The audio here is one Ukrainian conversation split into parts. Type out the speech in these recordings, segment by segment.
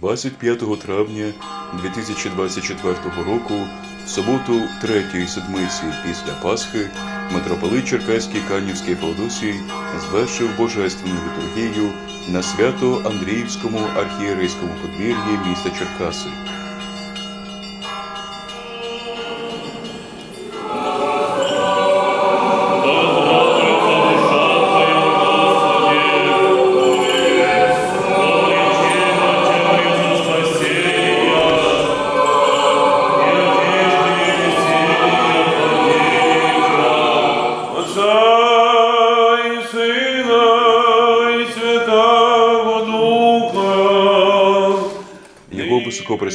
25 травня 2024 року, в суботу третьої седмиці після Пасхи, митрополит Черкаський Канівський Феодосій звершив божественну літургію на свято Андріївському архієрейському подвір'ї міста Черкаси.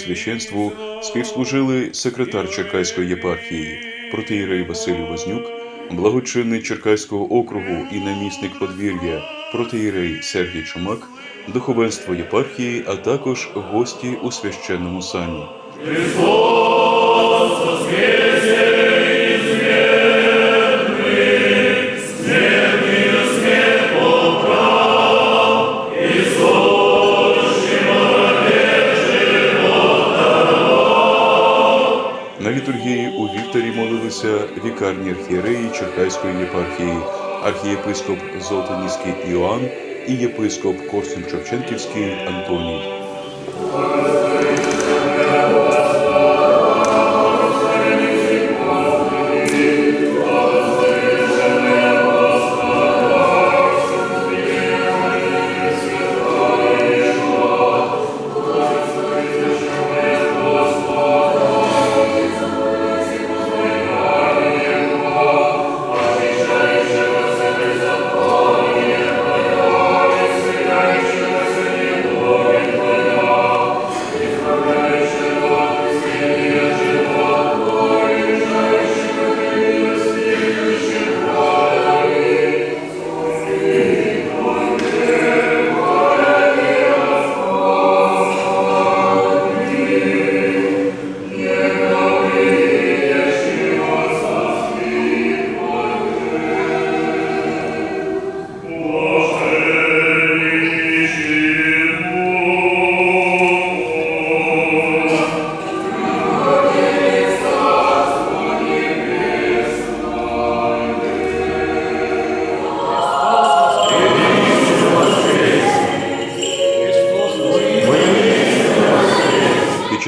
Високопресвященству співслужили секретар Черкаської єпархії протиєрей Василь Вознюк, благочинний Черкаського округу і намісник подвір'я протиєрей Сергій Чумак, духовенство єпархії, а також гості у священному сані. Вікарні архієреї Черкаської єпархії, архієпископ Золотоніський Іоанн і єпископ Корсун Шевченківський Антоній.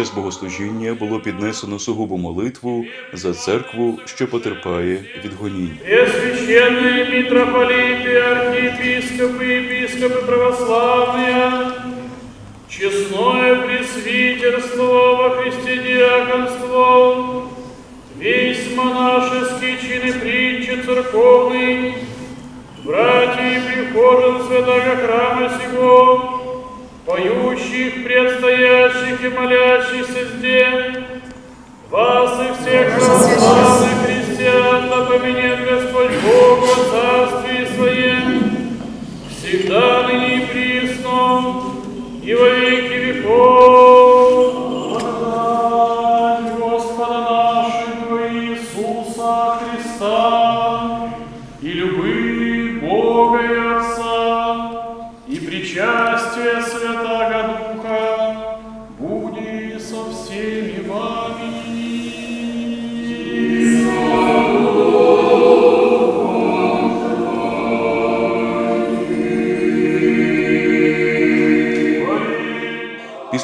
час богослужіння було піднесено сугубу молитву за церкву, що потерпає від гонінь. Пресвященные митрополиты, архиепископы, епископы православные, честное пресвитерство во Христе диаконство, весь монашеский чин и притчи церковный, братья и прихожан святого храма сего, Поющих, предстоящих и молящихся здесь, вас и всех православных христиан да поменяет Господь Бог во Царстве Своем, всегда ныне и присно, и во веки веков.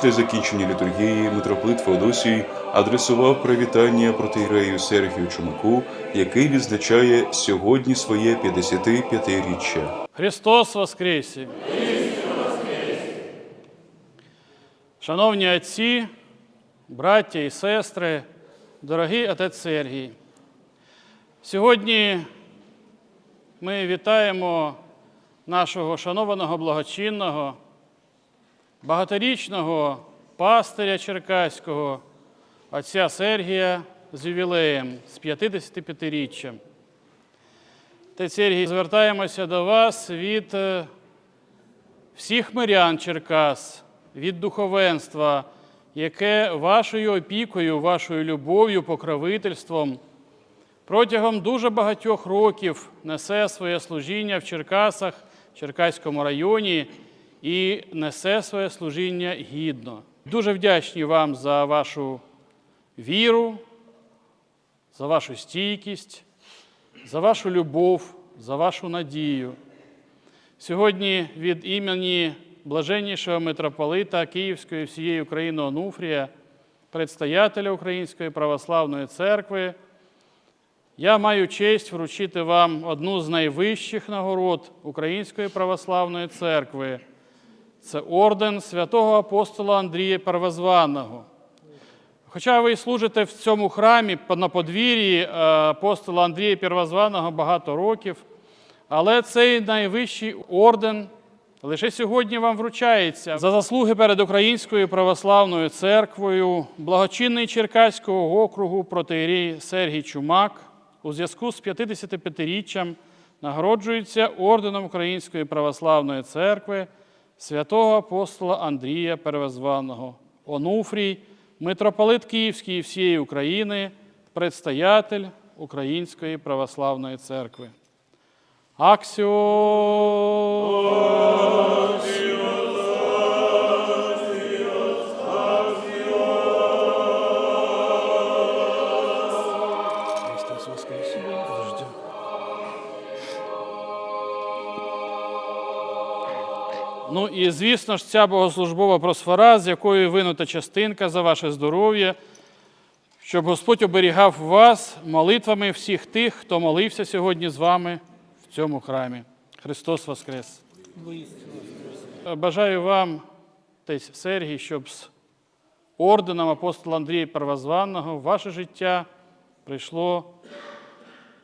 Після закінчення літургії митрополит Феодосій адресував привітання протиєрею Сергію Чумаку, який відзначає сьогодні своє 55-річчя. Христос Воскресе! Шановні отці, браття і сестри, дорогий отець Сергій, сьогодні ми вітаємо нашого шанованого благочинного, багаторічного пастиря Черкаського, отця Сергія з ювілеєм, з 55-річчям. Отець Сергій, звертаємося до вас від е, всіх мирян Черкас, від духовенства, яке вашою опікою, вашою любов'ю, покровительством протягом дуже багатьох років несе своє служіння в Черкасах, Черкаському районі і несе своє служіння гідно. Дуже вдячні вам за вашу віру, за вашу стійкість, за вашу любов, за вашу надію. Сьогодні від імені блаженнішого митрополита Київської всієї України Онуфрія, предстоятеля Української православної церкви, я маю честь вручити вам одну з найвищих нагород Української православної церкви. Це орден святого апостола Андрія Первозваного. Хоча ви служите в цьому храмі на подвір'ї е, апостола Андрія Первозваного багато років, але цей найвищий орден лише сьогодні вам вручається за заслуги перед Українською православною церквою, благочинний Черкаського округу протеєрій Сергій Чумак у зв'язку з 55-річчям нагороджується орденом Української православної церкви святого апостола Андрія Первозваного, Онуфрій, митрополит Київський і всієї України, предстоятель Української православної церкви. Аксіо! Ну і звісно ж, ця богослужбова просфора, з якої винута частинка за ваше здоров'я, щоб Господь оберігав вас молитвами всіх тих, хто молився сьогодні з вами в цьому храмі. Христос Воскрес! Бажаю вам, отець Сергій, щоб з орденом апостола Андрія Первозванного в ваше життя прийшло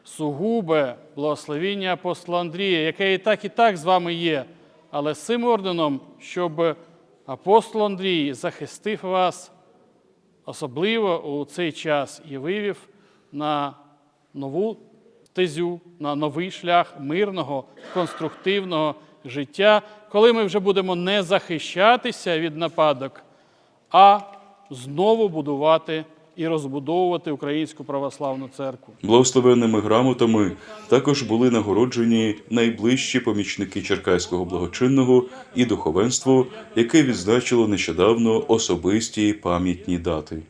сугубе благословіння апостола Андрія, яке і так, і так з вами є. Але з цим орденом, щоб апостол Андрій захистив вас особливо у цей час і вивів на нову стезю, на новий шлях мирного, конструктивного життя, коли ми вже будемо не захищатися від нападок, а знову будувати і розбудовувати Українську православну церкву. Благословенними грамотами також були нагороджені найближчі помічники Черкаського благочинного і духовенство, яке відзначило нещодавно особисті пам'ятні дати.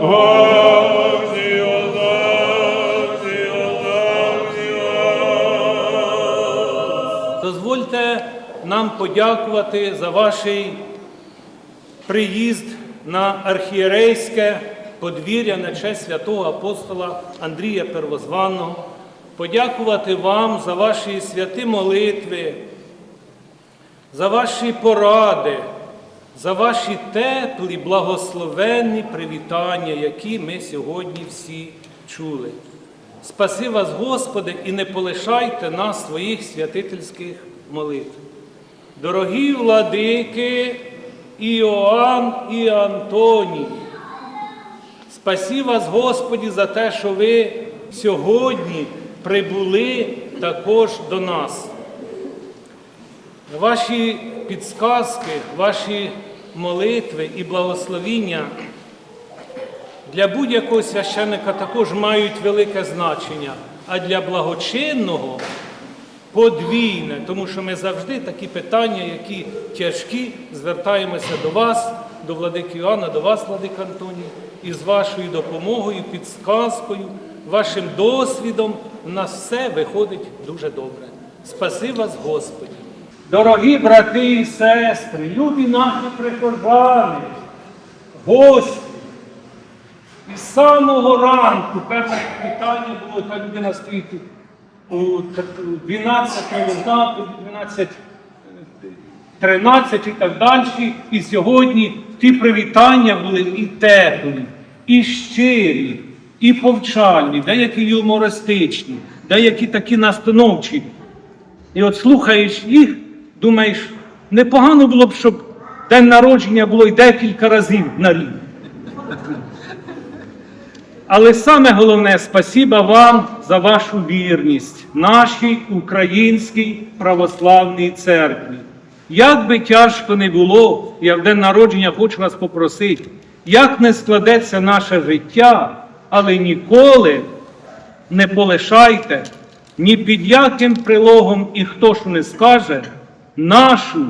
Дозвольте нам подякувати за ваш приїзд на архієрейське подвір'я на честь святого апостола Андрія Первозванного, подякувати вам за ваші святі молитви, за ваші поради, за ваші теплі, благословенні привітання, які ми сьогодні всі чули. Спаси вас, Господи, і не полишайте нас своїх святительських молитв. Дорогі владики Іоанн і Антоній, спасі вас, Господі, за те, що ви сьогодні прибули також до нас. Ваші підсказки, ваші молитви і благословіння для будь-якого священника також мають велике значення, а для благочинного подвійне, тому що ми завжди такі питання, які тяжкі, звертаємося до вас, до владики Іоанна, до вас, владик Антоній, і з вашою допомогою, підсказкою, вашим досвідом у нас все виходить дуже добре. Спаси вас, Господі. Дорогі брати і сестри, любі наші прихожани, гості, і з самого ранку перше питання було, та людина стоїть у 12 минут, 12, 13 і так далі. І сьогодні ті привітання були і теплі, і щирі, і повчальні, деякі юмористичні, деякі такі настановчі. І от слухаєш їх, думаєш, непогано було б, щоб день народження було й декілька разів на рік. Але саме головне, спасіба вам за вашу вірність нашій українській православній церкві. Як би тяжко не було, я в день народження хочу вас попросити, як не складеться наше життя, але ніколи не полишайте ні під яким прилогом і хто ж не скаже нашу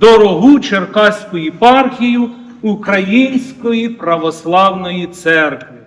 дорогу Черкаську єпархію Української православної церкви.